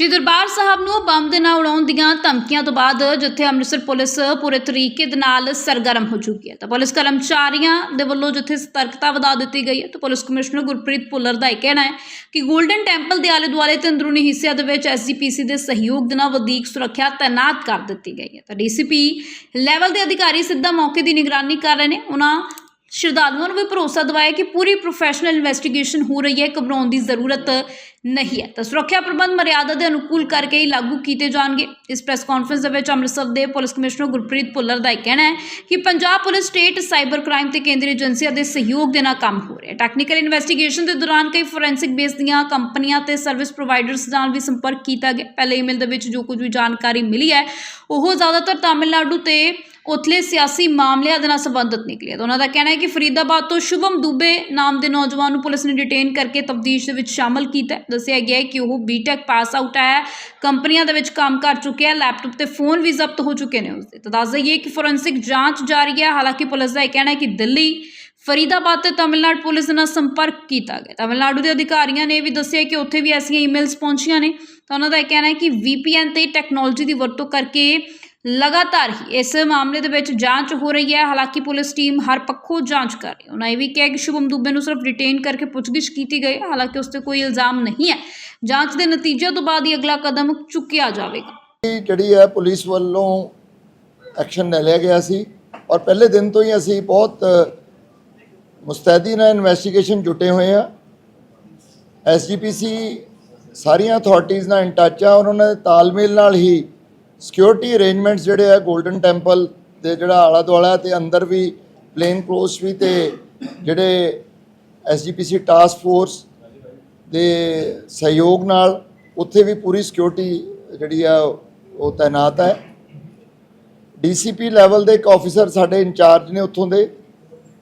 ਸ਼੍ਰੀ ਦਰਬਾਰ ਸਾਹਿਬ ਨੂੰ ਬੰਬ ਦੇ ਨਾਲ ਉਡਾਉਣ ਦੀਆਂ ਧਮਕੀਆਂ ਤੋਂ ਬਾਅਦ ਜਿੱਥੇ ਅੰਮ੍ਰਿਤਸਰ ਪੁਲਿਸ ਪੂਰੇ ਤਰੀਕੇ ਦੇ ਨਾਲ ਸਰਗਰਮ ਹੋ ਚੁੱਕੀ ਹੈ ਤਾਂ ਪੁਲਿਸ ਕਰਮਚਾਰੀਆਂ ਦੇ ਵੱਲੋਂ ਜਿੱਥੇ ਸਤਰਕਤਾ ਵਧਾ ਦਿੱਤੀ ਗਈ ਹੈ ਤਾਂ ਪੁਲਿਸ ਕਮਿਸ਼ਨਰ ਗੁਰਪ੍ਰੀਤ ਭੁੱਲਰ ਦਾ ਇਹ ਕਹਿਣਾ ਹੈ ਕਿ 골ਡਨ ਟੈਂਪਲ ਦੇ ਆਲੇ ਦੁਆਲੇ ਤੇ ਅੰਦਰੂਨੀ ਹਿੱਸਿਆਂ ਦੇ ਵਿੱਚ ਐਸਜੀਪੀਸੀ ਦੇ ਸਹਿਯੋਗ ਦੇ ਨਾਲ ਵਧੀਕ ਸੁਰੱਖਿਆ ਤਾਇਨਾਤ ਕਰ ਦਿੱਤੀ ਗਈ ਹੈ ਤਾਂ ਡੀਸੀਪੀ ਲੈਵਲ ਦੇ ਅਧਿਕਾਰੀ ਸਿੱਧਾ ਮੌਕੇ ਦੀ ਨਿਗਰਾਨੀ ਕਰ ਰਹੇ ਨੇ। ਉਹਨਾਂ ਸ਼ਰਧਾਲੂਆਂ ਨੂੰ ਵੀ ਭਰੋਸਾ ਦਿਵਾਇਆ ਕਿ ਪੂਰੀ ਪ੍ਰੋਫੈਸ਼ਨਲ ਇਨਵੈਸਟੀਗੇਸ਼ਨ ਹੋ ਰਹੀ ਹੈ, ਘਬਰਾਉਣ ਦੀ ਜ਼ਰੂਰਤ ਨਹੀਂ ਹੈ। ਤਾਂ ਸੁਰੱਖਿਆ ਪ੍ਰਬੰਧ ਮਰਿਆਦਾ ਦੇ ਅਨੁਕੂਲ ਕਰਕੇ ਹੀ ਲਾਗੂ ਕੀਤੇ ਜਾਣਗੇ। ਇਸ ਪ੍ਰੈਸ ਕਾਨਫਰੰਸ ਦੇ ਵਿੱਚ ਅੰਮ੍ਰਿਤਸਰ ਦੇ ਪੁਲਿਸ ਕਮਿਸ਼ਨਰ ਗੁਰਪ੍ਰੀਤ ਭੁੱਲਰ ਦਾ ਇਹ ਕਹਿਣਾ ਹੈ ਕਿ Punjab police state cyber crime ਤੇ ਕੇਂਦਰੀ ਏਜੰਸੀਆਂ ਦੇ ਸਹਿਯੋਗ ਦੇ ਨਾਲ ਕੰਮ ਹੋ ਰਿਹਾ ਹੈ। ਟੈਕਨੀਕਲ ਇਨਵੈਸਟੀਗੇਸ਼ਨ ਦੇ ਦੌਰਾਨ ਕਈ ਫੋਰੈਂਸਿਕ ਬੇਸ ਦੀਆਂ ਕੰਪਨੀਆਂ ਤੇ ਸਰਵਿਸ ਪ੍ਰੋਵਾਈਡਰਸ ਨਾਲ ਵੀ ਸੰਪਰਕ ਕੀਤਾ ਗਿਆ। ਪਹਿਲੇ ਈਮੇਲ ਦੇ ਵਿੱਚ ਜੋ ਕੁਝ ਵੀ ਜਾਣਕਾਰੀ ਮਿਲੀ ਹੈ, ਉਹ ਜ਼ਿਆਦਾਤਰ ਤਾਮਿਲਨਾਡੂ ਤੇ ਉਥਲੇ ਸਿਆਸੀ ਮਾਮਲਿਆਂ ਦੇ ਨਾਲ ਸੰਬੰਧਿਤ ਨਿਕਲੀ ਤਾਂ ਉਹਨਾਂ ਦਾ ਕਹਿਣਾ ਹੈ ਕਿ ਫਰੀਦਾਬਾਦ ਤੋਂ ਸ਼ੁਭਮ ਦੂਬੇ ਨਾਮ ਦੇ ਨੌਜਵਾਨ ਨੂੰ ਪੁਲਿਸ ਨੇ ਡਿਟੇਨ ਕਰਕੇ ਤਬਦੀਸ਼ ਦੇ ਵਿੱਚ ਸ਼ਾਮਲ ਕੀਤਾ ਦੱਸਿਆ ਗਿਆ ਹੈ ਕਿ ਉਹ ਬੀਟੈਕ ਪਾਸ ਆਊਟ ਹੈ, ਕੰਪਨੀਆਂ ਦੇ ਵਿੱਚ ਕੰਮ ਕਰ ਚੁੱਕਿਆ ਹੈ ਲੈਪਟਾਪ ਤੇ ਫੋਨ ਵੀ ਜ਼ਬਤ ਹੋ ਚੁੱਕੇ ਨੇ ਉਸਦੇ। ਤਾਂ ਦੱਸ ਦਈਏ ਕਿ ਫੋਰੈਂਸਿਕ ਜਾਂਚ ਜਾਰੀ ਹੈ, ਹਾਲਾਂਕਿ ਪੁਲਿਸ ਦਾ ਇਹ ਕਹਿਣਾ ਹੈ ਕਿ ਦਿੱਲੀ, ਫਰੀਦਾਬਾਦ ਤੇ ਤਮਿਲਨਾਡੂ ਪੁਲਿਸ ਨਾਲ ਸੰਪਰਕ ਕੀਤਾ ਗਿਆ ਤਮਿਲਨਾਡੂ ਦੇ ਅਧਿਕਾਰੀਆਂ ਨੇ ਵੀ ਦੱਸਿਆ ਕਿ ਉੱਥੇ ਵੀ ਐਸੀਆਂ ਈਮੇਲਸ ਪਹੁੰਚੀਆਂ ਨੇ। ਤਾਂ ਉਹਨਾਂ ਦਾ ਇਹ ਕਹਿਣਾ ਹੈ ਕਿ VPN ਤੇ ਟੈਕਨੋਲੋਜੀ ਦੀ ਵਰਤੋਂ ਕਰਕੇ ਲਗਾਤਾਰ ਹੀ ਇਸ ਮਾਮਲੇ ਦੇ ਵਿੱਚ ਜਾਂਚ ਹੋ ਰਹੀ ਹੈ। ਹਾਲਾਂਕਿ ਪੁਲਿਸ ਟੀਮ ਹਰ ਪੱਖੋਂ ਜਾਂਚ ਕਰ ਰਹੀ ਹੈ। ਉਹਨਾਂ ਇਹ ਵੀ ਕਿਹਾ ਕਿ ਸ਼ੁਭਮ ਦੁਬੇ ਨੂੰ ਸਿਰਫ ਡਿਟੇਨ ਕਰਕੇ ਪੁੱਛਗਿੱਛ ਕੀਤੀ ਗਈ ਹਾਲਾਂਕਿ ਉਸ ਤੇ ਕੋਈ ਇਲਜ਼ਾਮ ਨਹੀਂ ਹੈ। ਜਾਂਚ ਦੇ ਨਤੀਜੇ ਤੋਂ ਬਾਅਦ ਹੀ ਅਗਲਾ ਕਦਮ ਚੁੱਕਿਆ ਜਾਵੇਗਾ। ਜਿਹੜੀ ਹੈ ਪੁਲਿਸ ਵੱਲੋਂ ਐਕਸ਼ਨ ਲੈ ਲਿਆ ਗਿਆ ਸੀ ਔਰ ਪਹਿਲੇ ਦਿਨ ਤੋਂ ਹੀ ਅਸੀਂ ਬਹੁਤ ਮੁਸਤੈਦੀ ਨਾਲ ਇਨਵੈਸਟੀਗੇਸ਼ਨ ਜੁਟੇ ਹੋਏ ਆ ਐਸਜੀਪੀਸੀ ਸਾਰੀਆਂ ਅਥਾਰਟੀਆਂ ਨਾਲ ਇਨ ਟੱਚ ਆ। ਔਰ ਉਹਨਾਂ ਦੇ ਤਾਲਮੇਲ ਨਾਲ ਹੀ ਸਿਕਿਉਰਿਟੀ ਅਰੇਂਜਮੈਂਟਸ ਜਿਹੜੇ ਆ 골ਡਨ ਟੈਂਪਲ ਦੇ ਜਿਹੜਾ ਆਲਾ ਦੁਆਲਾ ਤੇ ਅੰਦਰ ਵੀ ਪਲੇਨ ਕਲੋਸ ਵੀ ਤੇ ਜਿਹੜੇ ਐਸਜੀਪੀਸੀ ਟਾਸਕ ਫੋਰਸ ਦੇ ਸਹਿਯੋਗ ਨਾਲ ਉੱਥੇ ਵੀ ਪੂਰੀ ਸਿਕਿਉਰਿਟੀ ਜਿਹੜੀ ਆ, ਉਹ ਤਾਇਨਾਤ ਹੈ। ਡੀਸੀਪੀ ਲੈਵਲ ਦੇ ਇੱਕ ਆਫੀਸਰ ਸਾਡੇ ਇੰਚਾਰਜ ਨੇ ਉੱਥੋਂ ਦੇ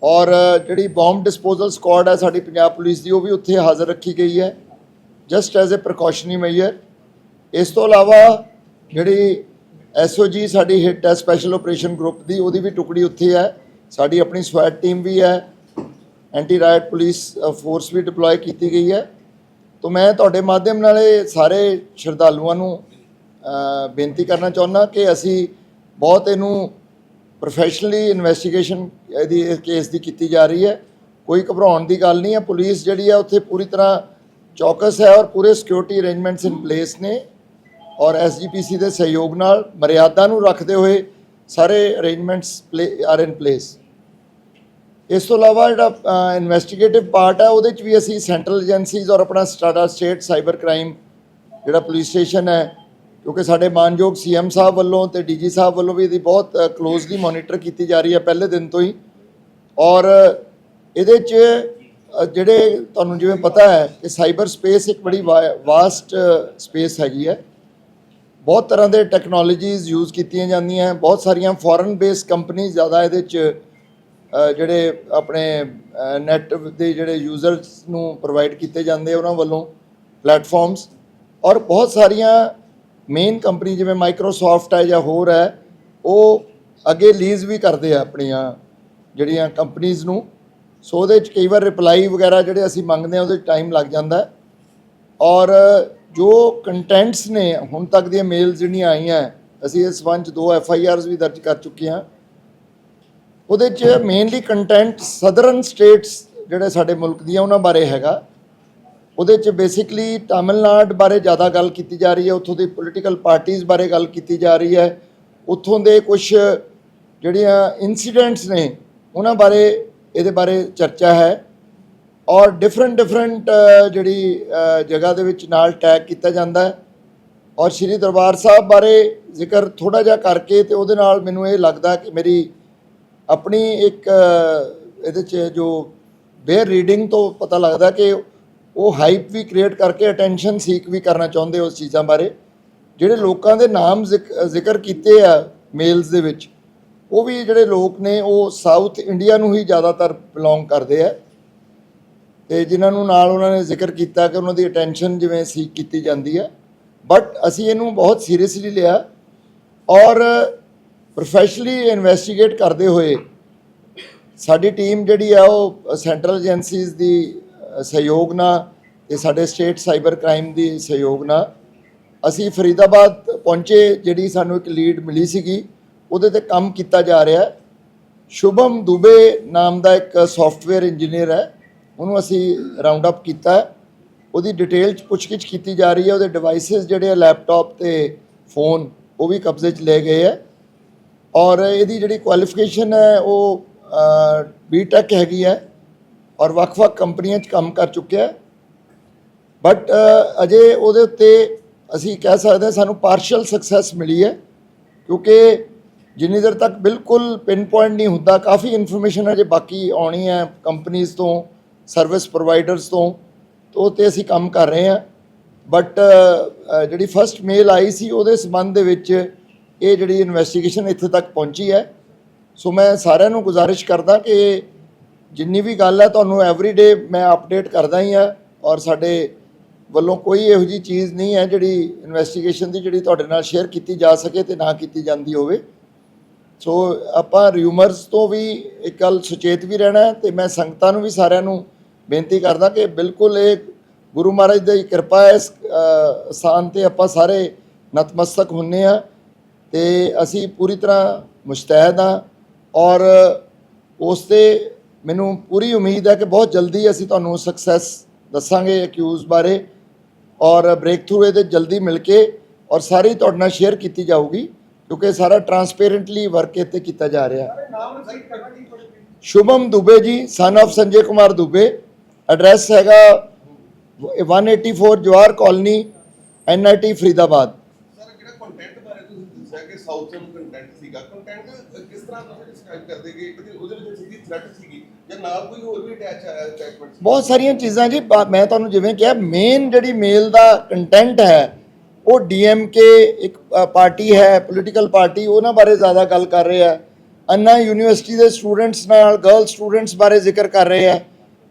ਔਰ ਜਿਹੜੀ ਬੰਬ ਡਿਸਪੋਜ਼ਲ ਸਕੁਆਡ ਹੈ ਸਾਡੀ ਪੰਜਾਬ ਪੁਲਿਸ ਦੀ, ਉਹ ਵੀ ਉੱਥੇ ਹਾਜ਼ਰ ਰੱਖੀ ਗਈ ਹੈ। Just as a precautionary measure ਇਸ ਤੋਂ ਇਲਾਵਾ ਜਿਹੜੀ ਐਸਓਜੀ ਸਾਡੀ ਹਿੱਟ ਹੈ ਸਪੈਸ਼ਲ ਆਪਰੇਸ਼ਨ ਗਰੁੱਪ ਦੀ, ਉਹਦੀ ਵੀ ਟੁਕੜੀ ਉੱਥੇ ਹੈ। ਸਾਡੀ ਆਪਣੀ ਸਵੈਟ ਟੀਮ ਵੀ ਹੈ। ਐਂਟੀ ਰਾਇਟ ਪੁਲਿਸ ਫੋਰਸ ਵੀ ਡਿਪਲੋਏ ਕੀਤੀ ਗਈ ਹੈ। ਤੋਂ ਮੈਂ ਤੁਹਾਡੇ ਮਾਧਿਅਮ ਨਾਲ ਇਹ ਸਾਰੇ ਸ਼ਰਧਾਲੂਆਂ ਨੂੰ ਬੇਨਤੀ ਕਰਨਾ ਚਾਹੁੰਦਾ ਕਿ ਅਸੀਂ ਬਹੁਤ ਇਹਨੂੰ ਪ੍ਰੋਫੈਸ਼ਨਲੀ ਇਨਵੈਸਟੀਗੇਸ਼ਨ ਇਹਦੀ ਕੇਸ ਦੀ ਕੀਤੀ ਜਾ ਰਹੀ ਹੈ। ਕੋਈ ਘਬਰਾਉਣ ਦੀ ਗੱਲ ਨਹੀਂ ਹੈ। ਪੁਲਿਸ ਜਿਹੜੀ ਹੈ, ਉੱਥੇ ਪੂਰੀ ਤਰ੍ਹਾਂ ਚੌਕਸ ਹੈ ਔਰ ਪੂਰੇ ਸਿਕਿਉਰਿਟੀ ਅਰੇਂਜਮੈਂਟਸ ਇਨ ਪਲੇਸ ਨੇ। ਔਰ ਐਸਜੀਪੀਸੀ ਦੇ ਸਹਿਯੋਗ ਨਾਲ ਮਰਿਆਦਾ ਨੂੰ ਰੱਖਦੇ ਹੋਏ ਸਾਰੇ ਅਰੇਂਜਮੈਂਟਸ ਆਰ ਇਨ ਪਲੇਸ ਇਸ ਤੋਂ ਇਲਾਵਾ ਜਿਹੜਾ ਇਨਵੈਸਟੀਗੇਟਿਵ ਪਾਰਟ ਹੈ, ਉਹਦੇ ਚ ਵੀ ਅਸੀਂ ਸੈਂਟਰਲ ਏਜੰਸੀਜ਼ ਔਰ ਆਪਣਾ ਸਟਾਟਾ ਸਟੇਟ ਸਾਈਬਰ ਕ੍ਰਾਈਮ ਜਿਹੜਾ ਪੁਲਿਸ ਸਟੇਸ਼ਨ ਹੈ, ਕਿਉਂਕਿ ਸਾਡੇ ਮਾਨਯੋਗ ਸੀਐਮ ਸਾਹਿਬ ਵੱਲੋਂ ਤੇ ਡੀਜੀ ਸਾਹਿਬ ਵੱਲੋਂ ਵੀ ਇਹਦੀ ਬਹੁਤ ਕਲੋਜ਼ਲੀ ਮੋਨੀਟਰ ਕੀਤੀ ਜਾ ਰਹੀ ਹੈ ਪਹਿਲੇ ਦਿਨ ਤੋਂ ਹੀ। ਔਰ ਇਹਦੇ ਚ ਜਿਹੜੇ ਤੁਹਾਨੂੰ ਜਿਵੇਂ ਪਤਾ ਹੈ ਕਿ ਸਾਈਬਰ ਸਪੇਸ ਇੱਕ ਬੜੀ ਵਾਸਟ ਸਪੇਸ ਹੈਗੀ ਹੈ। ਬਹੁਤ ਤਰ੍ਹਾਂ ਦੇ ਟੈਕਨੋਲੋਜੀਜ਼ ਯੂਜ਼ ਕੀਤੀਆਂ ਜਾਂਦੀਆਂ ਬਹੁਤ ਸਾਰੀਆਂ ਫੋਰਨ ਬੇਸ ਕੰਪਨੀ ਜ਼ਿਆਦਾ ਇਹਦੇ ਚ ਜਿਹੜੇ ਆਪਣੇ ਨੈਟ ਦੇ ਜਿਹੜੇ ਯੂਜ਼ਰਸ ਨੂੰ ਪ੍ਰੋਵਾਈਡ ਕੀਤੇ ਜਾਂਦੇ ਉਹਨਾਂ ਵੱਲੋਂ ਪਲੇਟਫਾਰਮਸ ਔਰ ਬਹੁਤ ਸਾਰੀਆਂ ਮੇਨ ਕੰਪਨੀ ਜਿਵੇਂ ਮਾਈਕਰੋਸਾਫਟ ਹੈ ਜਾਂ ਹੋਰ ਹੈ, ਉਹ ਅੱਗੇ ਲੀਜ਼ ਵੀ ਕਰਦੇ ਆ ਆਪਣੀਆਂ ਜਿਹੜੀਆਂ ਕੰਪਨੀਆਂ ਨੂੰ। ਸੋ ਉਹਦੇ ਚ ਕਈ ਵਾਰ ਰਿਪਲਾਈ ਵਗੈਰਾ ਜਿਹੜੇ ਅਸੀਂ ਮੰਗਦੇ ਆ ਉਹਦੇ ਟਾਈਮ ਲੱਗ ਜਾਂਦਾ ਔਰ ਜੋ ਕੰਟੈਂਟਸ ਨੇ, ਹੁਣ ਤੱਕ ਦੀਆਂ ਮੇਲ ਜਿਹੜੀਆਂ ਆਈਆਂ, ਅਸੀਂ ਇਸ ਸੰਬੰਧ 'ਚ ਦੋ ਐਫ ਆਈ ਆਰਸ ਵੀ ਦਰਜ ਕਰ ਚੁੱਕੇ ਹਾਂ। ਉਹਦੇ 'ਚ ਮੇਨਲੀ ਕੰਟੈਂਟ ਸਦਰਨ ਸਟੇਟਸ ਜਿਹੜੇ ਸਾਡੇ ਮੁਲਕ ਦੀਆਂ ਉਹਨਾਂ ਬਾਰੇ ਹੈਗਾ। ਉਹਦੇ 'ਚ ਬੇਸਿਕਲੀ ਤਾਮਿਲਨਾਡ ਬਾਰੇ ਜ਼ਿਆਦਾ ਗੱਲ ਕੀਤੀ ਜਾ ਰਹੀ ਹੈ, ਉੱਥੋਂ ਦੀ ਪੋਲੀਟੀਕਲ ਪਾਰਟੀਆਂ ਬਾਰੇ ਗੱਲ ਕੀਤੀ ਜਾ ਰਹੀ ਹੈ। ਉੱਥੋਂ ਦੇ ਕੁਝ ਜਿਹੜੀਆਂ ਇਨਸੀਡੈਂਟਸ ਨੇ, ਉਹਨਾਂ ਬਾਰੇ, ਇਹਦੇ ਬਾਰੇ ਚਰਚਾ ਹੈ। ਔਰ ਡਿਫਰੈਂਟ ਡਿਫਰੈਂਟ ਜਿਹੜੀ ਜਗ੍ਹਾ ਦੇ ਵਿੱਚ ਨਾਲ ਟੈਗ ਕੀਤਾ ਜਾਂਦਾ ਹੈ। ਔਰ ਸ਼੍ਰੀ ਦਰਬਾਰ ਸਾਹਿਬ ਬਾਰੇ ਜ਼ਿਕਰ ਥੋੜਾ ਜਿਹਾ ਕਰਕੇ ਤੇ ਉਹਦੇ ਨਾਲ ਮੈਨੂੰ ਇਹ ਲੱਗਦਾ ਕਿ ਮੇਰੀ ਆਪਣੀ ਇੱਕ ਇਹਦੇ 'ਚ ਜੋ ਬੇਅਰ ਰੀਡਿੰਗ ਤੋਂ ਪਤਾ ਲੱਗਦਾ ਕਿ ਉਹ ਹਾਈਪ ਵੀ ਕ੍ਰੀਏਟ ਕਰਕੇ ਅਟੈਂਸ਼ਨ ਸੀਕ ਵੀ ਕਰਨਾ ਚਾਹੁੰਦੇ ਉਸ ਚੀਜ਼ਾਂ ਬਾਰੇ। ਜਿਹੜੇ ਲੋਕਾਂ ਦੇ ਨਾਮ ਜ਼ਿਕ- ਜ਼ਿਕਰ ਕੀਤੇ ਆ ਮੇਲਸ ਦੇ ਵਿੱਚ, ਉਹ ਵੀ ਜਿਹੜੇ ਲੋਕ ਨੇ, ਉਹ ਸਾਊਥ ਇੰਡੀਆ ਨੂੰ ਹੀ ਜ਼ਿਆਦਾਤਰ ਬਿਲੋਂਗ ਕਰਦੇ ਆ। ਤੇ ਜਿਨ੍ਹਾਂ ਨੂੰ ਨਾਲ ਉਹਨਾਂ ਨੇ ਜ਼ਿਕਰ ਕੀਤਾ ਕਿ ਉਹਨਾਂ ਦੀ ਅਟੈਂਸ਼ਨ ਜਿਵੇਂ ਸੀਕ ਕੀਤੀ ਜਾਂਦੀ ਹੈ। ਬਟ ਅਸੀਂ ਇਹਨੂੰ ਬਹੁਤ ਸੀਰੀਅਸਲੀ ਲਿਆ ਔਰ ਪ੍ਰੋਫੈਸ਼ਨਲੀ ਇਨਵੈਸਟੀਗੇਟ ਕਰਦੇ ਹੋਏ ਸਾਡੀ ਟੀਮ ਜਿਹੜੀ ਆ ਉਹ ਸੈਂਟਰਲ ਏਜੰਸੀਜ਼ ਦੀ ਸਹਿਯੋਗ ਨਾਲ ਤੇ ਸਾਡੇ ਸਟੇਟ ਸਾਈਬਰ ਕ੍ਰਾਈਮ ਦੀ ਸਹਿਯੋਗ ਨਾਲ ਅਸੀਂ ਫਰੀਦਾਬਾਦ ਪਹੁੰਚੇ, ਜਿਹੜੀ ਸਾਨੂੰ ਇੱਕ ਲੀਡ ਮਿਲੀ ਸੀਗੀ, ਉਹਦੇ ਤੇ ਕੰਮ ਕੀਤਾ ਜਾ ਰਿਹਾ ਹੈ। ਸ਼ੁਭਮ ਦੁਬੇ ਨਾਮ ਦਾ ਇੱਕ ਸੌਫਟਵੇਅਰ ਇੰਜੀਨੀਅਰ ਹੈ। ਉਹਨੂੰ ਅਸੀਂ ਰਾਉਂਡ ਅਪ ਕੀਤਾ ਹੈ। ਉਹਦੀ ਡਿਟੇਲ ਚ ਪੁੱਛਗਿੱਛ ਕੀਤੀ ਜਾ ਰਹੀ ਹੈ। ਉਹਦੇ ਡਿਵਾਈਸਸ ਜਿਹੜੇ ਆ ਲੈਪਟਾਪ ਤੇ ਫੋਨ ਉਹ ਵੀ ਕਬਜ਼ੇ 'ਚ ਲਏ ਗਏ ਹੈ। ਔਰ ਇਹਦੀ ਜਿਹੜੀ ਕੁਆਲੀਫਿਕੇਸ਼ਨ ਹੈ, ਉਹ ਬੀਟੈਕ ਹੈਗੀ ਹੈ ਔਰ ਵੱਖ-ਵੱਖ ਕੰਪਨੀਆਂ 'ਚ ਕੰਮ ਕਰ ਚੁੱਕਿਆ ਹੈ। ਬਟ ਅਜੇ ਉਹਦੇ ਉੱਤੇ ਅਸੀਂ ਕਹਿ ਸਕਦੇ ਹਾਂ, ਸਾਨੂੰ ਪਾਰਸ਼ਲ ਸਕਸੈਸ ਮਿਲੀ ਹੈ। ਕਿਉਂਕਿ ਜਿੰਨੀ ਦੇਰ ਤੱਕ ਬਿਲਕੁਲ ਪਿਨ ਪੁਆਇੰਟ ਨਹੀਂ ਹੁੰਦਾ, ਕਾਫੀ ਇਨਫੋਰਮੇਸ਼ਨ ਅਜੇ ਬਾਕੀ ਆਉਣੀ ਹੈ ਕੰਪਨੀਆਂ ਤੋਂ। ਸਰਵਿਸ ਪ੍ਰੋਵਾਈਡਰਸ ਤੋਂ ਤੋਂ ਉਹ 'ਤੇ ਅਸੀਂ ਕੰਮ ਕਰ ਰਹੇ ਹਾਂ। ਬਟ ਜਿਹੜੀ ਫਰਸਟ ਮੇਲ ਆਈ ਸੀ, ਉਹਦੇ ਸੰਬੰਧ ਦੇ ਵਿੱਚ ਇਹ ਜਿਹੜੀ ਇਨਵੈਸਟੀਗੇਸ਼ਨ ਇੱਥੇ ਤੱਕ ਪਹੁੰਚੀ ਹੈ। ਸੋ ਮੈਂ ਸਾਰਿਆਂ ਨੂੰ ਗੁਜ਼ਾਰਿਸ਼ ਕਰਦਾ ਕਿ ਜਿੰਨੀ ਵੀ ਗੱਲ ਹੈ, ਤੁਹਾਨੂੰ ਐਵਰੀਡੇ ਮੈਂ ਅਪਡੇਟ ਕਰਦਾ ਹੀ ਆ ਔਰ ਸਾਡੇ ਵੱਲੋਂ ਕੋਈ ਇਹੋ ਜੀ ਚੀਜ਼ ਨਹੀਂ ਹੈ ਜਿਹੜੀ ਇਨਵੈਸਟੀਗੇਸ਼ਨ ਦੀ ਜਿਹੜੀ ਤੁਹਾਡੇ ਨਾਲ ਸ਼ੇਅਰ ਕੀਤੀ ਜਾ ਸਕੇ ਤੇ ਨਾ ਕੀਤੀ ਜਾਂਦੀ ਹੋਵੇ। ਸੋ ਆਪਾਂ ਰਿਊਮਰਸ ਤੋਂ ਵੀ ਇੱਕ ਗੱਲ ਸੁਚੇਤ ਵੀ ਰਹਿਣਾ ਹੈ ਤੇ ਮੈਂ ਸੰਗਤਾਂ ਨੂੰ ਵੀ ਸਾਰਿਆਂ ਨੂੰ ਬੇਨਤੀ ਕਰਦਾ ਕਿ ਬਿਲਕੁਲ ਇਹ ਗੁਰੂ ਮਹਾਰਾਜ ਦੀ ਕਿਰਪਾ ਹੈ ਇਸ ਸਥਾਨ ਤੇ ਆਪਾਂ ਸਾਰੇ ਨਤਮਸਤਕ ਹੁੰਨੇ ਆ ਤੇ ਅਸੀਂ ਪੂਰੀ ਤਰ੍ਹਾਂ ਮੁਸ਼ਤੈਦ ਹਾਂ ਔਰ ਉਸ ਤੇ ਮੈਨੂੰ ਪੂਰੀ ਉਮੀਦ ਹੈ ਕਿ ਬਹੁਤ ਜਲਦੀ ਅਸੀਂ ਤੁਹਾਨੂੰ ਸਕਸੈਸ ਦੱਸਾਂਗੇ ਅਕਿਊਜ਼ ਬਾਰੇ ਔਰ ਬ੍ਰੇਕ ਥਰੂ ਇਹਦੇ ਜਲਦੀ ਮਿਲ ਕੇ ਔਰ ਸਾਰੀ ਤੁਹਾਡੇ ਨਾਲ ਸ਼ੇਅਰ ਕੀਤੀ ਜਾਊਗੀ ਕਿਉਂਕਿ ਸਾਰਾ ਟਰਾਂਸਪੇਰੈਂਟਲੀ ਵਰਕ ਇੱਥੇ ਕੀਤਾ ਜਾ ਰਿਹਾ। Shubham Dubey ji son of Sanjay Kumar Dubey. Address ਹੈਗਾ 184 Jawahar colony NIT Faridabad. Sir ਜਿਹੜਾ ਕੰਟੈਂਟ ਬਾਰੇ ਤੁਸੀਂ ਦੱਸਿਆ ਕਿ ਸਾਊਥਰਨ ਕੰਟੈਂਟ ਸੀਗਾ ਕੰਟੈਂਟ ਕਿਸ ਤਰ੍ਹਾਂ ਤੁਸੀਂ ਡਿਸਕ੍ਰਾਈਬ ਕਰਦੇ ਕਿ ਉਹਦੇ ਉਹਦੇ ਵਿੱਚ ਸੀਗੀ ਥ੍ਰੈਟ ਸੀਗੀ ਜਾਂ ਨਾਲ ਕੋਈ ਹੋਰ ਵੀ ਅਟੈਚ ਅਟੈਚਮੈਂਟ ਸੀ ਬਹੁਤ ਸਾਰੀਆਂ ਚੀਜ਼ਾਂ ਜੀ ਮੈਂ ਤੁਹਾਨੂੰ ਜਿਵੇਂ ਕਿਹਾ ਮੇਨ ਜਿਹੜੀ ਮੇਲ ਦਾ ਕੰਟੈਂਟ ਹੈ ਉਹ ਡੀਐਮਕੇ ਇੱਕ ਪਾਰਟੀ ਹੈ ਪੋਲੀਟੀਕਲ ਪਾਰਟੀ ਉਹਨਾਂ ਬਾਰੇ ਜ਼ਿਆਦਾ ਗੱਲ ਕਰ ਰਹੇ ਆ। ਅੰਨਾ ਯੂਨੀਵਰਸਿਟੀ ਦੇ ਸਟੂਡੈਂਟਸ ਨਾਲ ਗਰਲ ਸਟੂਡੈਂਟਸ ਬਾਰੇ ਜ਼ਿਕਰ ਕਰ ਰਹੇ ਆ।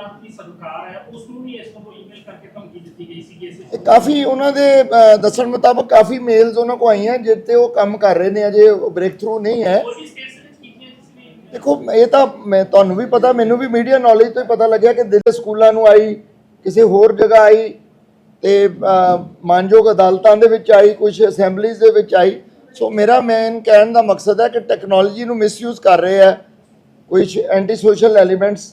ਅਹ, ਤਾਮਿਲਨਾਡੂ ਦੀ ਸਰਕਾਰ ਹੈ ਉਸ ਨੂੰ ਵੀ ਇਸ ਤੋਂ ਈਮੇਲ ਕਰਕੇ ਧਮਕੀ ਦਿੱਤੀ ਗਈ ਸੀ ਇਸ ਇਹ ਕਾਫੀ ਉਹਨਾਂ ਦੇ ਅ, ਦੱਸਣ ਮੁਤਾਬਕ ਕਾਫੀ ਮੇਲਸ ਉਹਨਾਂ ਕੋ ਆਈਆਂ ਜਿੱਤੇ ਉਹ ਕੰਮ ਕਰ ਰਹੇ ਨੇ ਅਜੇ ਬ੍ਰੇਕ ਥਰੂ ਨਹੀਂ ਹੈ। ਹੋਰ ਵੀ ਸਟੇਟਸ ਵਿੱਚ ਕੀਤੀਆਂ ਜਿਸ ਨੇ ਦੇਖੋ ਇਹ ਤਾਂ ਮੈਂ ਤੁਹਾਨੂੰ ਵੀ ਪਤਾ ਮੈਨੂੰ ਵੀ ਮੀਡੀਆ ਨੌਲੇਜ ਤੋਂ ਹੀ ਪਤਾ ਲੱਗਿਆ ਕਿ ਦਿੱਲੀ ਸਕੂਲਾਂ ਨੂੰ ਆਈ ਕਿਸੇ ਹੋਰ ਜਗ੍ਹਾ ਆਈ ਤੇ ਅ, ਮਾਨਯੋਗ ਅਦਾਲਤਾਂ ਦੇ ਵਿੱਚ ਆਈ ਕੁਝ ਅਸੈਂਬਲੀਜ਼ ਦੇ ਵਿੱਚ ਆਈ। ਸੋ ਮੇਰਾ ਮੇਨ ਕਹਿਣ ਦਾ ਮਕਸਦ ਹੈ ਕਿ ਟੈਕਨੋਲੋਜੀ ਨੂੰ ਮਿਸਯੂਜ਼ ਕਰ ਰਹੇ ਆ ਕੁਝ ਐਂਟੀ ਸੋਸ਼ਲ ਐਲੀਮੈਂਟਸ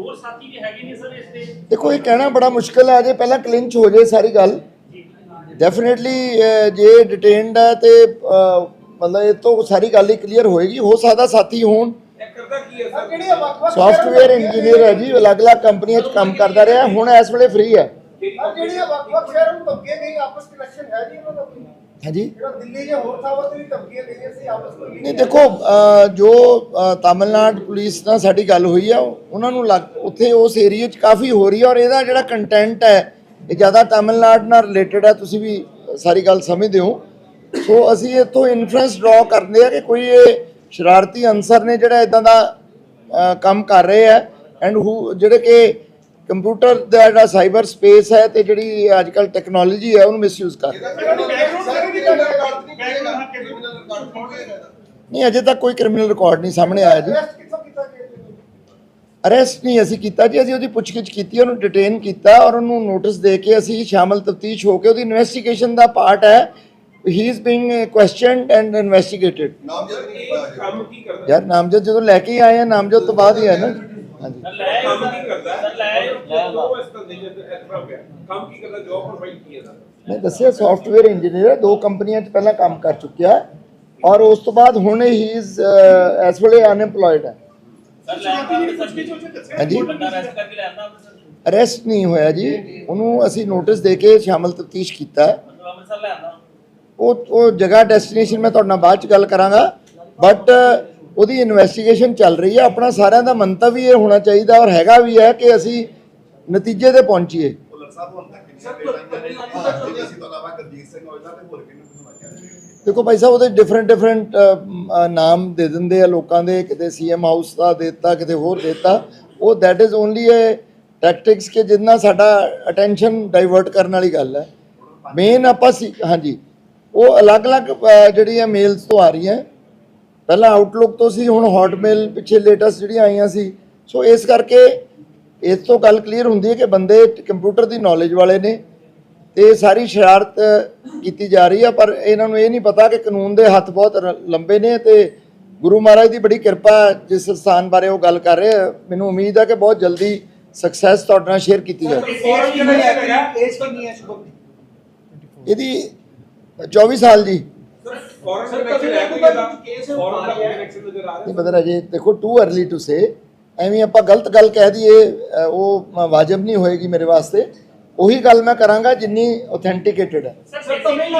ਹੋਰ ਸਾਥੀ ਵੀ ਹੈਗੇ ਨੇ ਸਰ ਇਸ ਦੇ ਦੇਖੋ ਇਹ ਕਹਿਣਾ ਬੜਾ ਮੁਸ਼ਕਲ ਹੈ ਅਜੇ ਪਹਿਲਾਂ ਕਲਿੰਚ ਹੋ ਜਾਏ ਸਾਰੀ ਗੱਲ। ਡੈਫੀਨਿਟਲੀ ਜੇ ਡਿਟੇਨਡ ਹੈ ਤੇ ਮਤਲਬ ਇਹ ਤੋਂ ਸਾਰੀ ਗੱਲ ਹੀ ਕਲੀਅਰ ਹੋਏਗੀ। ਹੋ ਸਕਦਾ ਸਾਥੀ ਹੋਣ। ਸੌਫਟਵੇਅਰ ਇੰਜੀਨੀਅਰ ਹੈ ਜੀ ਅਲੱਗ-ਅਲੱਗ ਕੰਪਨੀਆਂ 'ਚ ਕੰਮ ਕਰਦਾ ਰਿਹਾ। ਹੁਣ ਇਸ ਵੇਲੇ ਫ੍ਰੀ ਹੈ। ਜਿਹੜੀਆਂ ਵੱਖ-ਵੱਖ ਸ਼ਹਿਰਾਂ ਨੂੰ ਧਮਕੀਆਂ ਗਈਆਂ ਆਪਸ ਕਨੈਕਸ਼ਨ ਹੈ ਜੀ ਉਹਨਾਂ ਦਾ। ਹਾਂਜੀ। ਦਿੱਲੀ ਦੇ ਹੋਰ ਥਾਵਾਂ ਤੇ ਵੀ ਧਮਕੀਆਂ ਗਈਆਂ ਸੀ ਆਪਸ ਵਿੱਚ ਨਹੀਂ ਦੇਖੋ ਜੋ ਤਾਮਿਲਨਾਡੂ ਪੁਲਿਸ ਨਾਲ ਸਾਡੀ ਗੱਲ ਹੋਈ ਆ ਉਹਨਾਂ ਨੂੰ ਲੱਗ ਉੱਥੇ ਉਸ ਏਰੀਆ 'ਚ ਕਾਫੀ ਹੋ ਰਹੀ ਹੈ ਔਰ ਇਹਦਾ ਜਿਹੜਾ ਕੰਟੈਂਟ ਹੈ ਇਹ ਜ਼ਿਆਦਾ ਤਾਮਿਲਨਾਡੂ ਨਾਲ ਰਿਲੇਟਡ ਹੈ ਤੁਸੀਂ ਵੀ ਸਾਰੀ ਗੱਲ ਸਮਝਦੇ ਹੋ। ਸੋ ਅਸੀਂ ਇੱਥੋਂ ਇਨਫਰੈਂਸ ਡਰਾ ਕਰਦੇ ਆ ਕਿ ਕੋਈ ਇਹ ਸ਼ਰਾਰਤੀ ਅਨਸਰ ਨੇ ਜਿਹੜਾ ਇਦਾਂ ਦਾ ਕੰਮ ਕਰ ਰਹੇ ਆ ਐਂਡ ਹੂ ਜਿਹੜੇ ਕਿ ਕੰਪਿਊਟਰ ਦਾ ਜਿਹੜਾ ਸਾਈਬਰ ਸਪੇਸ ਹੈ ਤੇ ਜਿਹੜੀ ਅੱਜ ਕੱਲ ਟੈਕਨੋਲੋਜੀ ਹੈ, ਉਹਨੂੰ ਮਿਸਯੂਜ਼ ਕਰ ਰਿਕਾਰਡ ਨਹੀਂ, ਅਜੇ ਤੱਕ ਕੋਈ ਕ੍ਰਿਮੀਨਲ ਰਿਕਾਰਡ ਨਹੀਂ ਸਾਹਮਣੇ ਆਇਆ ਜੀ। ਅਰੈਸਟ ਨਹੀਂ ਅਸੀਂ ਕੀਤਾ ਜੀ, ਅਸੀਂ ਉਹਦੀ ਪੁੱਛਗਿੱਛ ਕੀਤੀ, ਉਹਨੂੰ ਡਿਟੇਨ ਕੀਤਾ ਔਰ ਉਹਨੂੰ ਨੋਟਿਸ ਦੇ ਕੇ ਅਸੀਂ ਸ਼ਾਮਲ ਤਫਤੀਸ਼ ਹੋ ਕੇ ਉਹਦੀ ਇਨਵੈਸਟੀਗੇਸ਼ਨ ਦਾ ਪਾਰਟ ਹੈ। He is being questioned and investigated ਨਾਮਜ਼ਦ ਯਾਰ ਨਾਮਜ਼ਦ ਜਦੋਂ ਲੈ ਕੇ ਆਏ ਆ, ਨਾਮਜ਼ਦ ਤੋਂ ਬਾਅਦ ਹੀ ਹੈ ਨਾ। ਹਾਂਜੀ। ਕੰਮ ਕੀ ਕਰਦਾ ਮੈਂ ਦੱਸਿਆ ਸੌਫਟਵੇਅਰ ਇੰਜੀਨੀਅਰ ਦੋ ਕੰਪਨੀਆਂ 'ਚ ਪਹਿਲਾਂ ਕੰਮ ਕਰ ਚੁੱਕਿਆ ਹੈ ਔਰ ਉਸ ਤੋਂ ਬਾਅਦ ਹੁਣ ਹੀ ਇਜ਼ ਇਸ ਵੇਲੇ ਅਨਐਮਪਲੋਇਡ ਹੈ। ਹਾਂਜੀ। ਅਰੈਸਟ ਨਹੀਂ ਹੋਇਆ ਜੀ। ਉਹਨੂੰ ਅਸੀਂ ਨੋਟਿਸ ਦੇ ਕੇ ਸ਼ਾਮਲ ਤਫਤੀਸ਼ ਕੀਤਾ ਹੈ। ਉਹ ਉਹ ਜਗ੍ਹਾ ਡੈਸਟੀਨੇਸ਼ਨ ਮੈਂ ਤੁਹਾਡੇ ਨਾਲ ਬਾਅਦ ਚ ਗੱਲ ਕਰਾਂਗਾ। ਬਟ ਉਹਦੀ ਇਨਵੈਸਟੀਗੇਸ਼ਨ ਚੱਲ ਰਹੀ ਹੈ। ਆਪਣਾ ਸਾਰਿਆਂ ਦਾ ਮੰਤਵ ਵੀ ਇਹ ਹੋਣਾ ਚਾਹੀਦਾ ਔਰ ਹੈਗਾ ਵੀ ਹੈ ਕਿ ਅਸੀਂ ਨਤੀਜੇ ਤੇ ਪਹੁੰਚੀਏ। ਦੇਖੋ ਭਾਈ ਸਾਹਿਬ ਉਹਦੇ ਡਿਫਰੈਂਟ ਡਿਫਰੈਂਟ ਨਾਮ ਦੇ ਦਿੰਦੇ ਆ ਲੋਕਾਂ ਦੇ ਕਿਤੇ ਸੀਐਮ ਹਾਊਸ ਦਾ ਦਿੱਤਾ ਕਿਤੇ ਹੋਰ ਦਿੱਤਾ। ਉਹ that is only a tactics ਕਿ ਜਿੰਨਾ ਸਾਡਾ ਅਟੈਂਸ਼ਨ ਡਾਈਵਰਟ ਕਰਨ ਵਾਲੀ ਗੱਲ ਹੈ। ਮੇਨ ਆਪਾਂ ਸੀ ਹਾਂਜੀ। ਉਹ ਅਲੱਗ-ਅਲੱਗ ਅ, ਜਿਹੜੀਆਂ ਮੇਲਸ ਤੋਂ ਆ ਰਹੀਆਂ। ਪਹਿਲਾਂ ਆਊਟਲੁੱਕ ਤੋਂ ਸੀ ਹੁਣ ਹੌਟਮੇਲ ਪਿੱਛੇ ਲੇਟੈਸਟ ਜਿਹੜੀਆਂ ਆਈਆਂ ਸੀ। ਸੋ ਇਸ ਕਰਕੇ ਇਸ ਤੋਂ ਗੱਲ ਕਲੀਅਰ ਹੁੰਦੀ ਹੈ ਕਿ ਬੰਦੇ ਕੰਪਿਊਟਰ ਦੀ ਨੌਲੇਜ ਵਾਲੇ ਨੇ ਤੇ ਇਹ ਸਾਰੀ ਸ਼ਰਾਰਤ ਕੀਤੀ ਜਾ ਰਹੀ ਹੈ ਪਰ ਇਹਨਾਂ ਨੂੰ ਇਹ ਨਹੀਂ ਪਤਾ ਕਿ ਕਾਨੂੰਨ ਦੇ ਹੱਥ ਬਹੁਤ ਲੰਬੇ ਨੇ ਤੇ ਗੁਰੂ ਮਹਾਰਾਜ ਦੀ ਬੜੀ ਕਿਰਪਾ ਹੈ ਜਿਸ ਸਥਾਨ ਬਾਰੇ ਉਹ ਗੱਲ ਕਰ ਰਹੇ ਆ। ਮੈਨੂੰ ਉਮੀਦ ਹੈ ਕਿ ਬਹੁਤ ਜਲਦੀ ਸਕਸੈਸ ਤੁਹਾਡੇ ਨਾਲ ਸ਼ੇਅਰ ਕੀਤੀ ਜਾਵੇ। ਹੈ ਹੈ ਦੀ ਇਹਦੀ 24 ਸਾਲ ਜੀ। ਫੋਰਨ ਕਨੈਕਸ਼ਨ ਹੈ ਕੋਈ ਇਹਦਾ? ਫੋਰਨ ਦਾ ਨਜ਼ਰ ਆ ਨਹੀਂ ਬਦਰ ਅਜੇ ਦੇਖੋ ਟੂ अर्ਲੀ ਟੂ ਸੇ ਐਵੇਂ ਆਪਾਂ ਗਲਤ ਗੱਲ ਕਹਿ ਦਈਏ ਉਹ ਵਾਜਬ ਨਹੀਂ ਹੋਏਗੀ ਮੇਰੇ ਵਾਸਤੇ। ਉਹੀ ਗੱਲ ਮੈਂ ਕਰਾਂਗਾ ਜਿੰਨੀ ਆਥੈਂਟਿਕੇਟਡ ਹੈ।